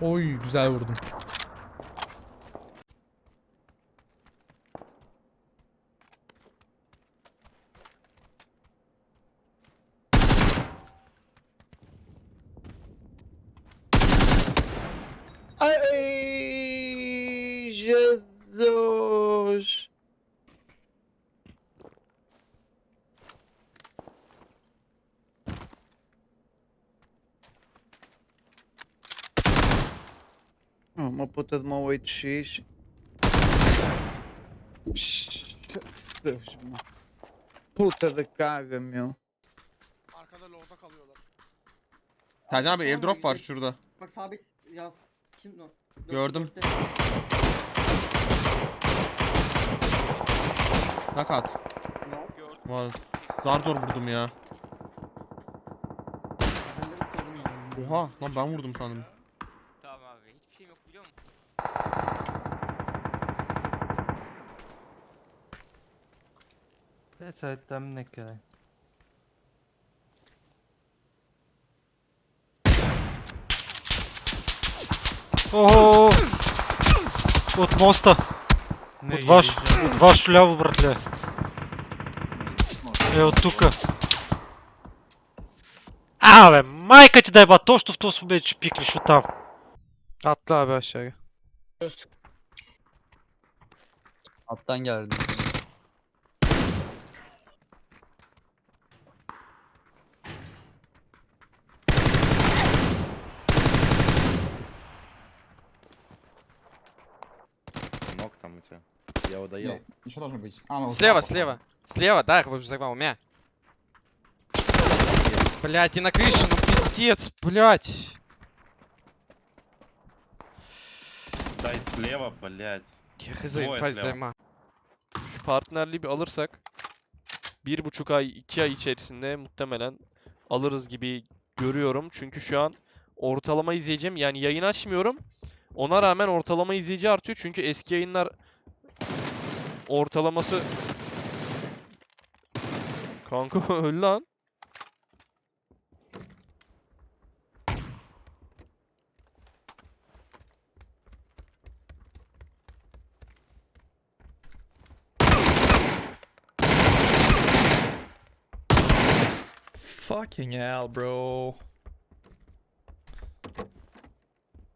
Oy güzel vurdum. Jesus! Oh, uma puta de uma 8x. Deus, meu. Puta da caga, meu. Arkada low'da kalıyorlar. Sercan abi airdrop var şurada. Bak sabit yaz. Kim o? Dört- Gördüm. dörtte. Nakat. Vay, Zar zor vurdum ya. Ben de tutalım yani. Oha lan ben vurdum sandım. Tamam abi hiçbir şeyim yok biliyor musun? Tesadüfen ne kadar. Ого! От моста. Не От ваш, от ваш ляво, братле. Е, от тука. Абе, майка ти дай ба, точно в този момент ще пиклиш оттам. Atla abi aşağıya. Alttan geldi. Еще должен быть. А, ну, Слева, справа, слева. Слева, да, я взорвал, мя. Блять, и на крыше, ну пиздец, блять. Дай слева, блядь. Я хз, Двое инфа слева. займа. Şu partnerliği bir alırsak bir buçuk ay iki ay içerisinde muhtemelen alırız gibi görüyorum. Çünkü şu an ortalama izleyeceğim yani yayın açmıyorum. Ona rağmen ortalama izleyici artıyor. Çünkü eski yayınlar ortalaması Kanka öl lan. Fucking hell bro.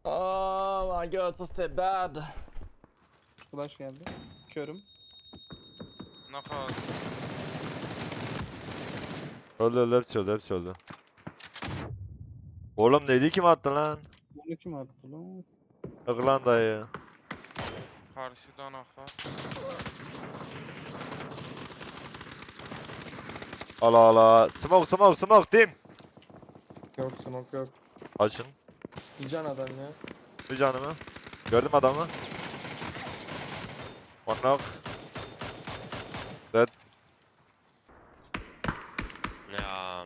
Oh my god so step bad. Flash geldi. Körüm. Öldü öldü hepsi öldü hepsi öldü. Oğlum neydi kim attı lan? Bunu kim attı lan? Yok lan dayı. Karşıdan aha. Allah Allah. Smoke smoke smoke team. Yok smoke yok. Açın. Bir can adam ya. Bir canımı. Gördüm adamı. One knock.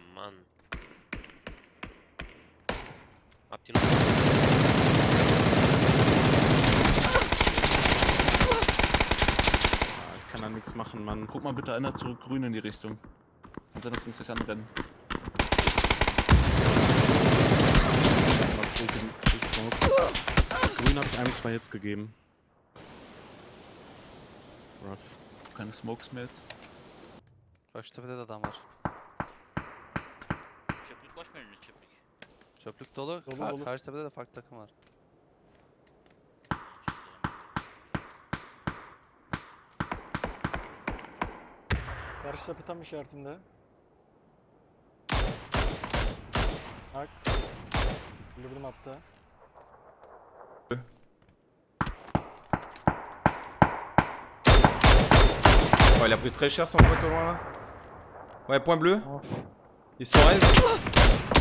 Ya man. Habt ihr Ich kann da nichts machen, Mann. Guck mal bitte einer zurück grün in die Richtung. Dass sie uns gleich anrennen. Grün habe ich einem zwei Hits gegeben. Rough. Keine Smokes mehr jetzt. Karşı tepede de adam var. Çöplük dolu. Dolu, Ka dolu. Karşı tepede de farklı takım var. Karşı tepe tam işaretimde. Bak. Öldürdüm hatta. Oh, il a pris très cher son pote au loin là. Ouais, point bleu. Ils sont raides.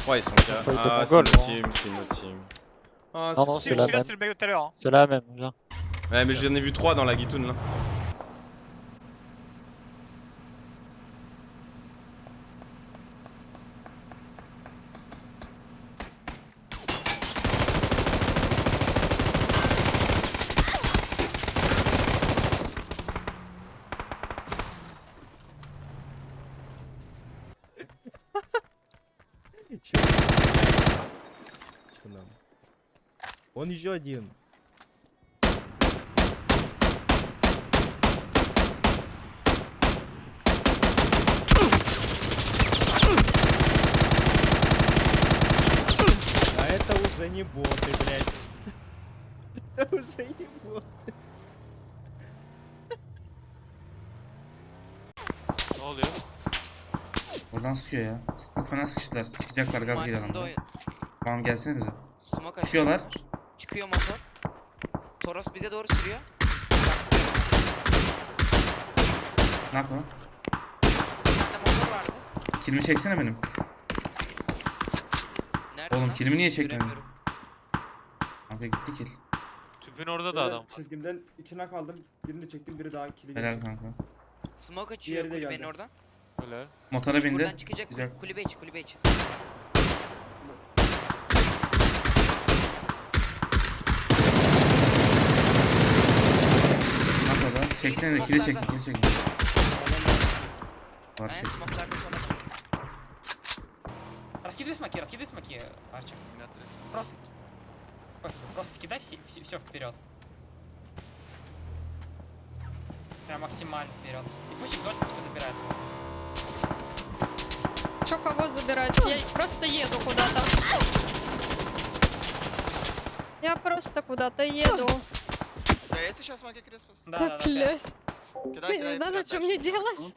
3 ils sont bien. Ils ah, c'est une team, c'est une team. Ah, non, non, c'est la même. C'est le mec tout à l'heure. C'est la même, viens. Ouais, mais j'en ai vu 3 dans la guitoune là. Он еще один. А это уже не боты, блядь. Это уже не боты. Ne oluyor? Oradan sıkıyor ya. Çok fena sıkıştılar. Çıkacaklar gaz geliyor adamlar. Tamam gelsene bize. Smoke Çıkıyorlar. Çıkıyor motor. Toros bize doğru sürüyor. Ne yapalım? Tane motor vardı. Kilimi çeksene benim. Nerede Oğlum lan? kilimi niye çekmiyorsun? Göremiyorum. Kanka gitti kill. Tüpün orada da adam. Çizgimden içine kaldım. Birini çektim biri daha kili Helal kanka. Smoke açıyor Diğeri de kulübenin geldi. oradan. Öyle. Motora bindi. Buradan çıkacak Güzel. kul- kulübe içi kulübe içi. 80 mi? Kili çekin, kili çekin. Var Aynen çekin. smoke'larda sonra. Раскидывай смоки, раскидывай смоки, Арчик. Просто... Ой, Просто кидай все, все, все вперед. Прям максимально вперед. И пусть экзотику забирает. Чё кого забирать? Я просто еду куда-то. Я просто куда-то еду сейчас магия крест. Да, да, да. Блять. Ты не кидай, что мне делать?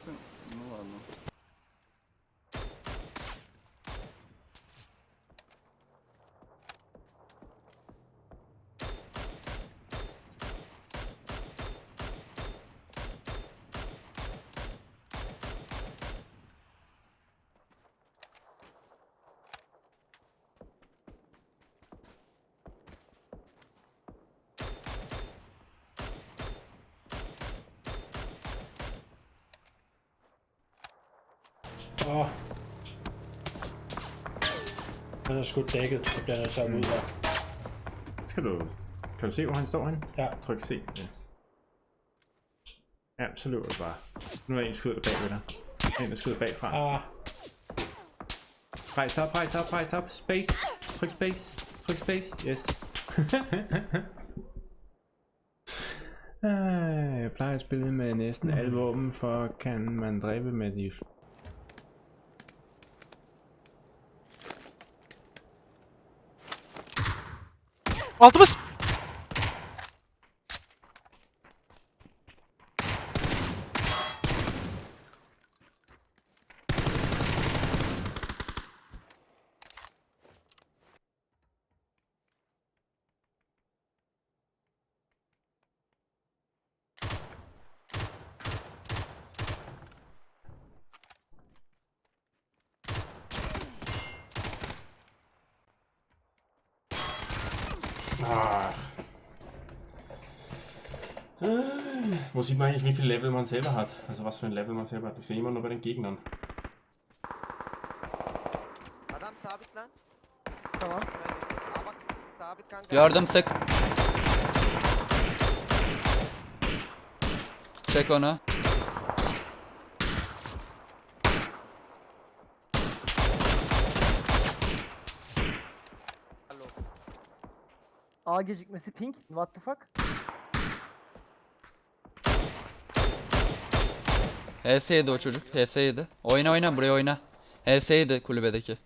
Åh. Han er sgu dækket, så bliver jeg så ud her. Skal du... Kan du se, hvor han står henne? Ja. Tryk C. Yes. Ja, så løber du bare. Nu er der en skyder bag ved dig. En, der skyder bagfra. Ah, Rejs op, rejs op, rejs op. Space. Tryk space. Tryk space. Yes. Øh, Jeg plejer at spille med næsten alle våben, for kan man dræbe med de Altımız! Wo sieht man eigentlich, wie viel Level man selber hat? Also was für ein Level man selber hat. Ich sehe immer nur bei den Gegnern. Adam sabit lan. Tamam. Aa bak sabit kanka. Gördüm sık. Çek onu. A gecikmesi ping. What the fuck? HS yedi o çocuk. HS yedi. Oyna oyna buraya oyna. HS yedi kulübedeki.